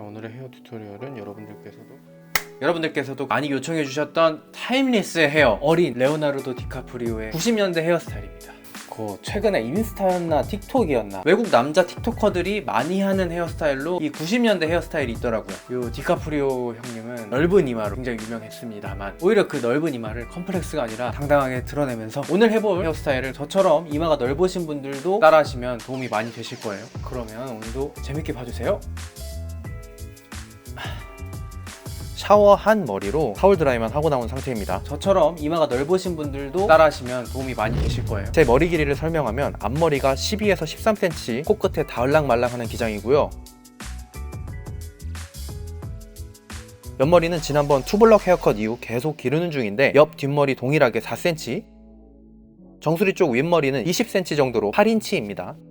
자 오늘의 헤어 튜토리얼은 여러분들께서도 여러분들께서도 많이 요청해 주셨던 타임리스 헤어 어린 레오나르도 디카프리오의 90년대 헤어스타일입니다. 그 최근에 인스타였나 틱톡이었나 외국 남자 틱토커들이 많이 하는 헤어스타일로 이 90년대 헤어스타일이 있더라고요. 요 디카프리오 형님은 넓은 이마로 굉장히 유명했습니다.만 오히려 그 넓은 이마를 컴플렉스가 아니라 당당하게 드러내면서 오늘 해볼 헤어스타일을 저처럼 이마가 넓으신 분들도 따라하시면 도움이 많이 되실 거예요. 그러면 오늘도 재밌게 봐주세요. 샤워한 머리로 타올 드라이만 하고 나온 상태입니다. 저처럼 이마가 넓으신 분들도 따라하시면 도움이 많이 되실 거예요. 제 머리 길이를 설명하면 앞머리가 12에서 13cm, 코끝에 닿을랑말랑하는 기장이고요. 옆머리는 지난번 투블럭 헤어컷 이후 계속 기르는 중인데 옆 뒷머리 동일하게 4cm, 정수리 쪽 윗머리는 20cm 정도로 8인치입니다.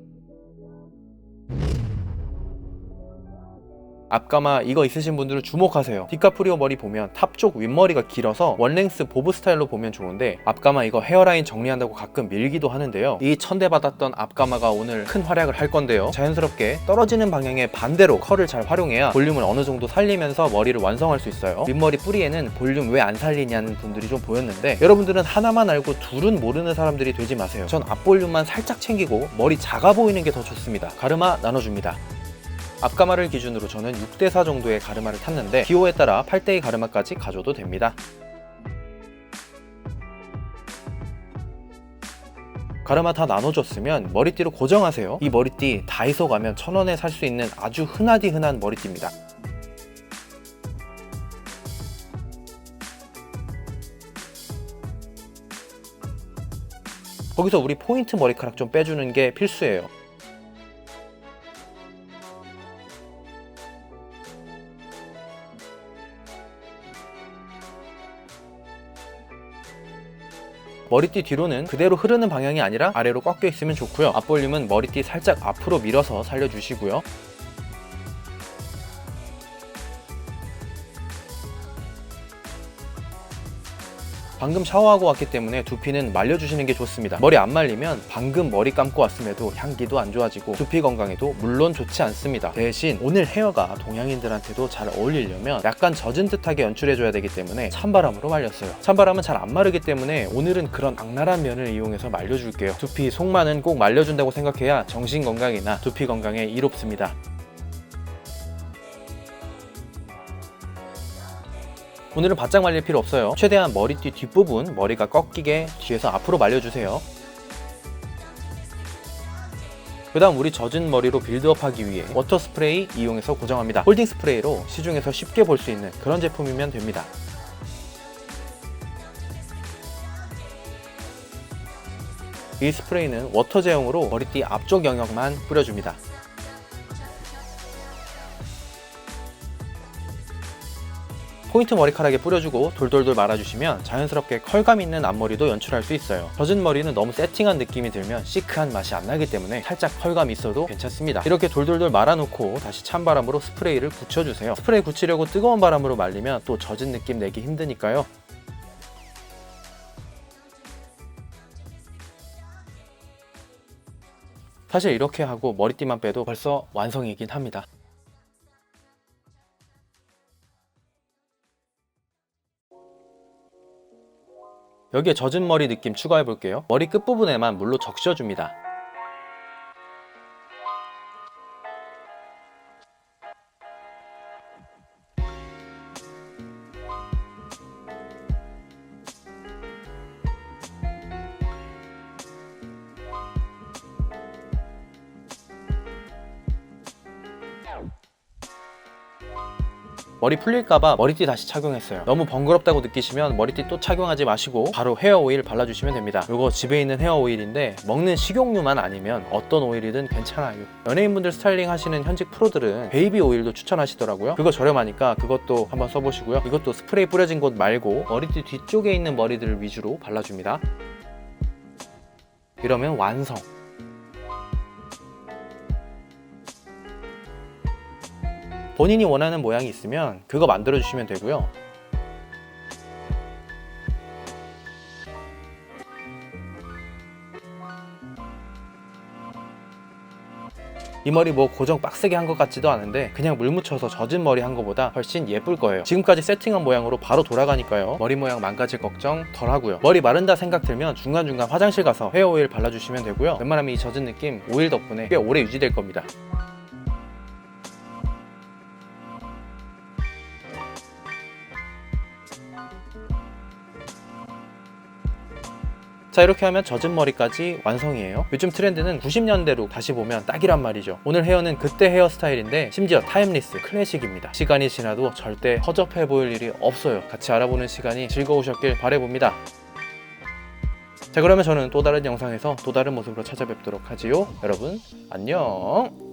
앞가마 이거 있으신 분들은 주목하세요. 디카프리오 머리 보면 탑 쪽 윗머리가 길어서 원랭스 보브 스타일로 보면 좋은데 앞가마 이거 헤어라인 정리한다고 가끔 밀기도 하는데요. 이 천대받았던 앞가마가 오늘 큰 활약을 할 건데요. 자연스럽게 떨어지는 방향의 반대로 컬을 잘 활용해야 볼륨을 어느 정도 살리면서 머리를 완성할 수 있어요. 윗머리 뿌리에는 볼륨 왜 안 살리냐는 분들이 좀 보였는데 여러분들은 하나만 알고 둘은 모르는 사람들이 되지 마세요. 전 앞볼륨만 살짝 챙기고 머리 작아 보이는 게 더 좋습니다. 가르마 나눠줍니다 앞가마를 기준으로 저는 6대4 정도의 가르마를 탔는데 기호에 따라 8대의 가르마까지 가져도 됩니다. 가르마 다 나눠줬으면 머리띠로 고정하세요. 이 머리띠 다이소 가면 천원에 살 수 있는 아주 흔하디 흔한 머리띠입니다. 거기서 우리 포인트 머리카락 좀 빼주는 게 필수예요. 머리띠 뒤로는 그대로 흐르는 방향이 아니라 아래로 꺾여 있으면 좋고요. 앞볼륨은 머리띠 살짝 앞으로 밀어서 살려주시고요. 방금 샤워하고 왔기 때문에 두피는 말려주시는 게 좋습니다. 머리 안 말리면 방금 머리 감고 왔음에도 향기도 안 좋아지고 두피 건강에도 물론 좋지 않습니다. 대신 오늘 헤어가 동양인들한테도 잘 어울리려면 약간 젖은 듯하게 연출해줘야 되기 때문에 찬바람으로 말렸어요. 찬바람은 잘 안 마르기 때문에 오늘은 그런 악랄한 면을 이용해서 말려줄게요. 두피 속만은 꼭 말려준다고 생각해야 정신 건강이나 두피 건강에 이롭습니다. 오늘은 바짝 말릴 필요 없어요. 최대한 머리띠 뒷부분 머리가 꺾이게 뒤에서 앞으로 말려주세요. 그 다음 우리 젖은 머리로 빌드업하기 위해 워터 스프레이 이용해서 고정합니다. 홀딩 스프레이로 시중에서 쉽게 볼 수 있는 그런 제품이면 됩니다. 이 스프레이는 워터 제형으로 머리띠 앞쪽 영역만 뿌려줍니다. 포인트 머리카락에 뿌려주고 돌돌돌 말아주시면 자연스럽게 컬감 있는 앞머리도 연출할 수 있어요. 젖은 머리는 너무 세팅한 느낌이 들면 시크한 맛이 안 나기 때문에 살짝 컬감 있어도 괜찮습니다. 이렇게 돌돌돌 말아놓고 다시 찬바람으로 스프레이를 붙여주세요. 스프레이 붙이려고 뜨거운 바람으로 말리면 또 젖은 느낌 내기 힘드니까요. 사실 이렇게 하고 머리띠만 빼도 벌써 완성이긴 합니다. 여기에 젖은 머리 느낌 추가해 볼게요. 머리 끝부분에만 물로 적셔줍니다. 머리 풀릴까봐 머리띠 다시 착용했어요. 너무 번거롭다고 느끼시면 머리띠 또 착용하지 마시고 바로 헤어 오일 발라주시면 됩니다. 이거 집에 있는 헤어 오일인데 먹는 식용유만 아니면 어떤 오일이든 괜찮아요. 연예인분들 스타일링 하시는 현직 프로들은 베이비 오일도 추천하시더라고요. 그거 저렴하니까 그것도 한번 써보시고요. 이것도 스프레이 뿌려진 곳 말고 머리띠 뒤쪽에 있는 머리들을 위주로 발라줍니다. 이러면 완성. 본인이 원하는 모양이 있으면 그거 만들어 주시면 되고요. 이 머리 뭐 고정 빡세게 한 것 같지도 않은데 그냥 물 묻혀서 젖은 머리 한 것보다 훨씬 예쁠 거예요. 지금까지 세팅한 모양으로 바로 돌아가니까요. 머리 모양 망가질 걱정 덜 하고요. 머리 마른다 생각 들면 중간중간 화장실 가서 헤어 오일 발라주시면 되고요. 웬만하면 이 젖은 느낌 오일 덕분에 꽤 오래 유지될 겁니다 자 이렇게 하면 젖은 머리까지 완성이에요. 요즘 트렌드는 90년대로 다시 보면 딱이란 말이죠. 오늘 헤어는 그때 헤어스타일인데 심지어 타임리스 클래식입니다. 시간이 지나도 절대 허접해 보일 일이 없어요. 같이 알아보는 시간이 즐거우셨길 바래봅니다. 자 그러면 저는 또 다른 영상에서 또 다른 모습으로 찾아뵙도록 하지요. 여러분 안녕